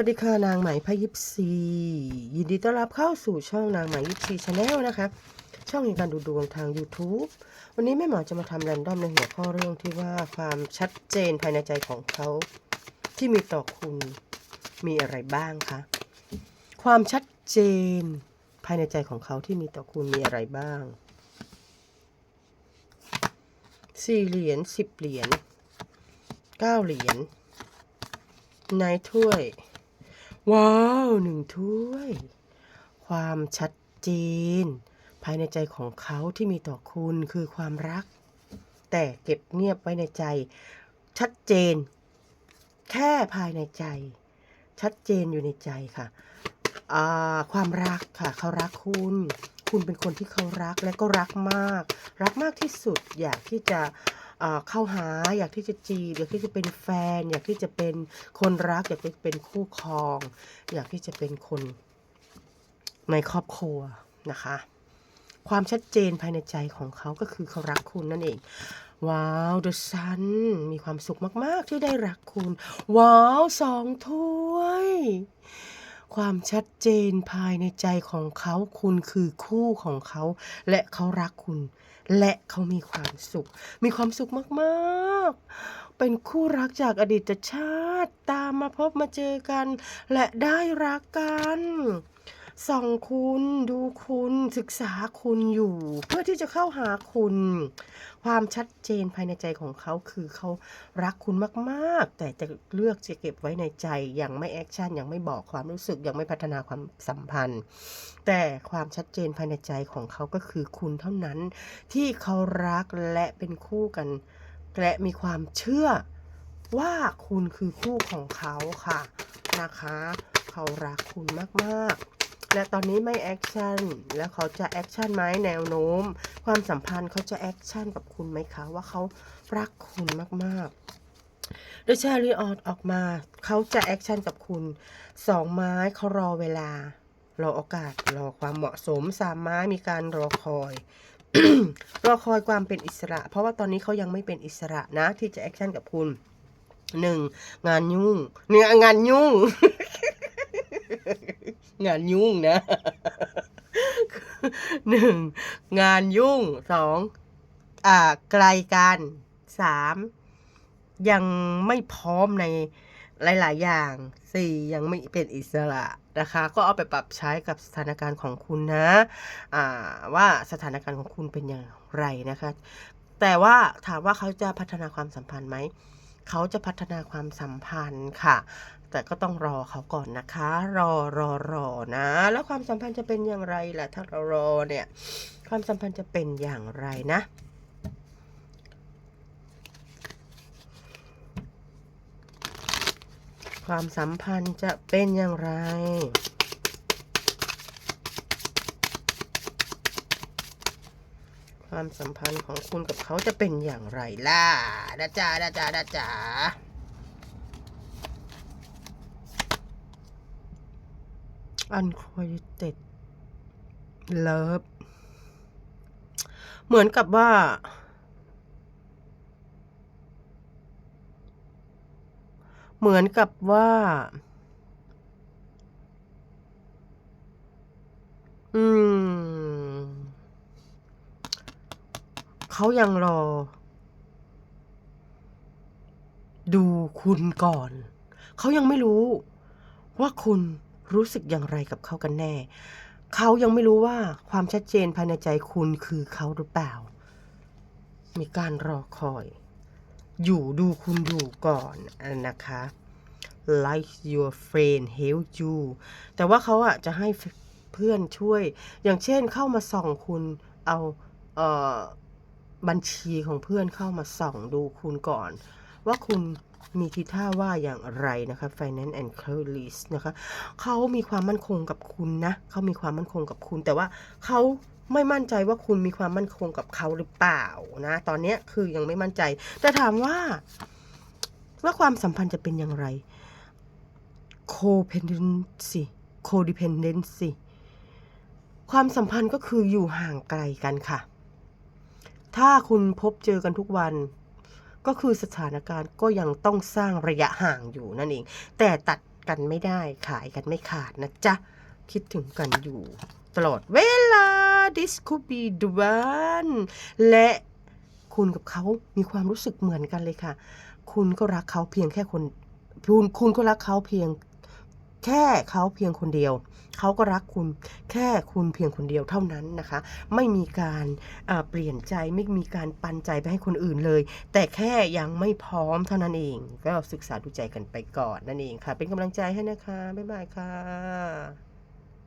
สวัสดีค่ะนางไหมพยิปซียินดีต้อนรับเข้าสู่ช่องนางไหมยิปซีชาแนลนะคะ ช่องในการดูดวงทาง YouTube วันนี้แม่หมอจะมาทำแรนดอมในหัวข้อเรื่องที่ว่าความชัดเจนภายในใจของเขา ที่มีต่อคุณมีอะไรบ้างคะความชัดเจนภายในใจของเขาที่มีต่อคุณมีอะไรบ้างสี่เหรียญสิบเหรียญเก้าเหรียญนายถ้วย ว้าวหนึ่งถ้วย ความชัดเจน ภายในใจของเขาที่มีต่อคุณคือความรัก แต่เก็บเงียบไว้ในใจ ชัดเจน แค่ภายในใจ ชัดเจนอยู่ในใจค่ะความรักค่ะ เขารักคุณ คุณเป็นคนที่เขารักและก็รักมาก รักมากที่สุดอยากที่จะ เข้าหาอยากที่จะจีบอยากที่จะเป็นแฟน อยากที่จะเป็นคนรัก อยากที่จะเป็นคู่ครอง อยากที่จะเป็นคนในครอบครัวนะคะ ความชัดเจนภายในใจของเขาก็คือเขารักคุณนั่นเองว้าวเดอะซันมีความสุขมาก ๆ ที่ได้รักคุณ ว้าวสองถ้วย ความชัดเจนภายในใจของเขาคุณคือคู่ของเขา และเขารักคุณ และเขามีความสุข มีความสุขมากๆ เป็นคู่รักจากอดีตชาติ ตามมาพบมาเจอกัน และได้รักกัน ส่องคุณดูคุณศึกษาคุณอยู่ เพื่อที่จะเข้าหาคุณ ความชัดเจนภายในใจของเขาคือเขารักคุณมากๆ แต่จะเลือกจะเก็บไว้ในใจ ยังไม่แอคชั่นยังไม่บอกความรู้สึกยังไม่พัฒนาความสัมพันธ์ แต่ความชัดเจนภายในใจของเขาก็คือคุณเท่านั้น ที่เขารักและเป็นคู่กัน และมีความเชื่อว่าคุณคือคู่ของเขาค่ะนะคะ เขารักคุณมาก ๆ และตอนนี้ไม่แอคชั่น แล้วเขาจะแอคชั่นไหมแนวโน้ม ความสัมพันธ์เขาจะแอคชั่นกับคุณไหมคะ ว่าเขารักคุณมากๆโดยชาลีออดออกมา เขาจะแอคชั่นกับคุณสองไม้เขารอเวลา รอโอกาส รอความเหมาะสมสามไม้มีการรอคอยรอคอยความเป็นอิสระ เพราะว่าตอนนี้เขายังไม่เป็นอิสระนะ ที่จะแอคชั่นกับคุณหนึ่งงานยุ่งเนี่ยงานยุ่ง งานยุ่งนะหนึ่งงานยุ่งสองอ่าไกลกันสามยังไม่พร้อมในหลาย ๆ อย่างสี่ยังไม่เป็นอิสระนะคะ ก็เอาไปปรับใช้กับสถานการณ์ของคุณนะอ่าว่าสถานการณ์ของคุณเป็นอย่างไรนะคะ แต่ว่าถามว่าเขาจะพัฒนาความสัมพันธ์ไหม เขาจะพัฒนาความสัมพันธ์ค่ะ แต่ก็ต้องรอเขาก่อนนะคะ รอรอรอนะ แล้วความสัมพันธ์จะเป็นอย่างไรล่ะถ้าเรารอเนี่ย ความสัมพันธ์จะเป็นอย่างไรนะความสัมพันธ์จะเป็นอย่างไร ความสัมพันธ์ของคุณกับเขาจะเป็นอย่างไรล่ะดาจาดาจาดาจา unqualified love เหมือนกับว่า เหมือนกับว่า อืม เขายังรอ ดูคุณก่อน เขายังไม่รู้ว่าคุณรู้สึกอย่างไรกับเขากันแน่ เขายังไม่รู้ว่าความชัดเจนภายในใจคุณคือเขาหรือเปล่า มีการรอคอย อยู่ดูคุณอยู่ก่อนนะคะ like your friend help you แต่ว่าเขาอะจะให้เพื่อนช่วย อย่างเช่นเข้ามาส่องคุณเอาเอ่อ บัญชีของเพื่อนเข้ามาส่องดูคุณก่อน ว่าคุณมีทีท่าว่าอย่างไรนะคะ finance and career นะคะเขามีความมั่นคงกับคุณนะเขามีความมั่นคงกับคุณ แต่ว่าเขาไม่มั่นใจว่าคุณมีความมั่นคงกับเขาหรือเปล่านะ ตอนนี้คือยังไม่มั่นใจ แต่ถามว่า ว่าความสัมพันธ์จะเป็นอย่างไร codependency codependency ความสัมพันธ์ก็คืออยู่ห่างไกลกันค่ะ ถ้าคุณพบเจอกันทุกวัน ก็คือสถานการณ์ก็ยังต้องสร้างระยะห่างอยู่นั่นเอง แต่ตัดกันไม่ได้ขายกันไม่ขาดนะจ๊ะ คิดถึงกันอยู่ ตลอดเวลา this could be the one และคุณกับเขามีความรู้สึกเหมือนกันเลยค่ะ คุณก็รักเขาเพียงแค่คนคุณคุณก็รักเขาเพียง แค่เขาเพียงคนเดียว เขาก็รักคุณแค่คุณเพียงคนเดียวเท่านั้นนะคะ ไม่มีการเปลี่ยนใจไม่มีการปันใจไปให้คนอื่นเลย แต่แค่ยังไม่พร้อมเท่านั้นเอง ก็ศึกษาดูใจกันไปก่อนนั่นเองค่ะ เป็นกำลังใจให้นะคะ บ๊ายบายค่ะ